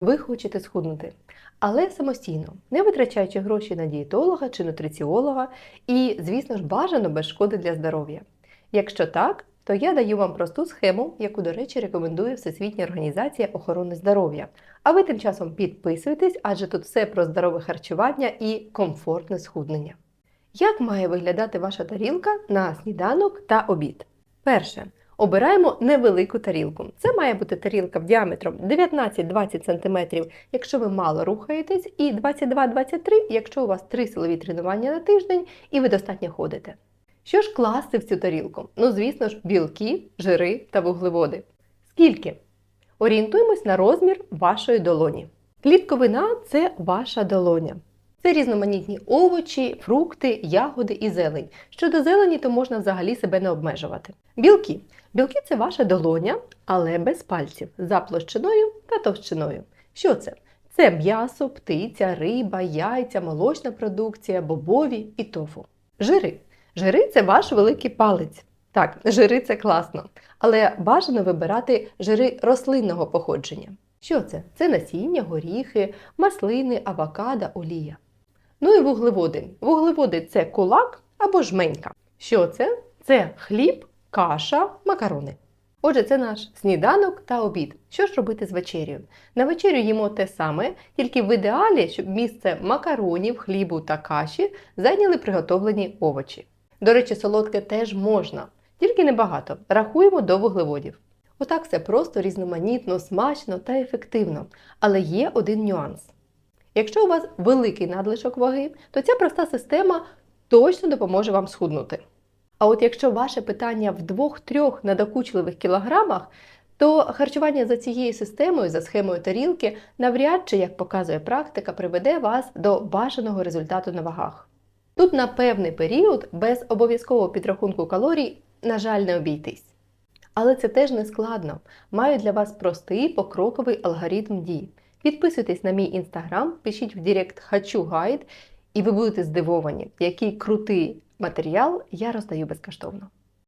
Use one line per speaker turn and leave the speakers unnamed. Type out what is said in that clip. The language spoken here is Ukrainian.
Ви хочете схуднути, але самостійно, не витрачаючи гроші на дієтолога чи нутриціолога, і, звісно ж, бажано без шкоди для здоров'я. Якщо так, то я даю вам просту схему, яку, до речі, рекомендує Всесвітня організація охорони здоров'я. А ви тим часом підписуйтесь, адже тут все про здорове харчування і комфортне схуднення. Як має виглядати ваша тарілка на сніданок та обід? Перше. Обираємо невелику тарілку. Це має бути тарілка діаметром 19-20 см, якщо ви мало рухаєтесь, і 22-23, якщо у вас 3 силові тренування на тиждень і ви достатньо ходите. Що ж класти в цю тарілку? Ну, звісно ж, білки, жири та вуглеводи. Скільки? Орієнтуємось на розмір вашої долоні. Клітковина це ваша долоня. Це різноманітні овочі, фрукти, ягоди і зелень. Щодо зелені, то можна взагалі себе не обмежувати. Білки. Білки це ваша долоня, але без пальців, за площиною та товщиною. Що це? Це м'ясо, птиця, риба, яйця, молочна продукція, бобові і тофу. Жири. Жири це ваш великий палець. Так, жири це класно, але бажано вибирати жири рослинного походження. Що це? Це насіння, горіхи, маслини, авокадо, олія. Ну і вуглеводи. Вуглеводи це кулак або жменька. Що це? Це хліб, каша, макарони. Отже, це наш сніданок та обід. Що ж робити з вечерю? На вечерю їмо те саме, тільки в ідеалі, щоб місце макаронів, хлібу та каші зайняли приготовлені овочі. До речі, солодке теж можна, тільки небагато. Рахуємо до вуглеводів. Отак все просто, різноманітно, смачно та ефективно. Але є один нюанс. Якщо у вас великий надлишок ваги, то ця проста система точно допоможе вам схуднути. А от якщо ваше питання в 2-3 надокучливих кілограмах, то харчування за цією системою, за схемою тарілки, навряд чи, як показує практика, приведе вас до бажаного результату на вагах. Тут на певний період без обов'язкового підрахунку калорій, на жаль, не обійтись. Але це теж не складно. Маю для вас простий покроковий алгоритм дій. Підписуйтесь на мій інстаграм, пишіть в Директ Хочу гайд, і ви будете здивовані, який крутий матеріал я роздаю безкоштовно.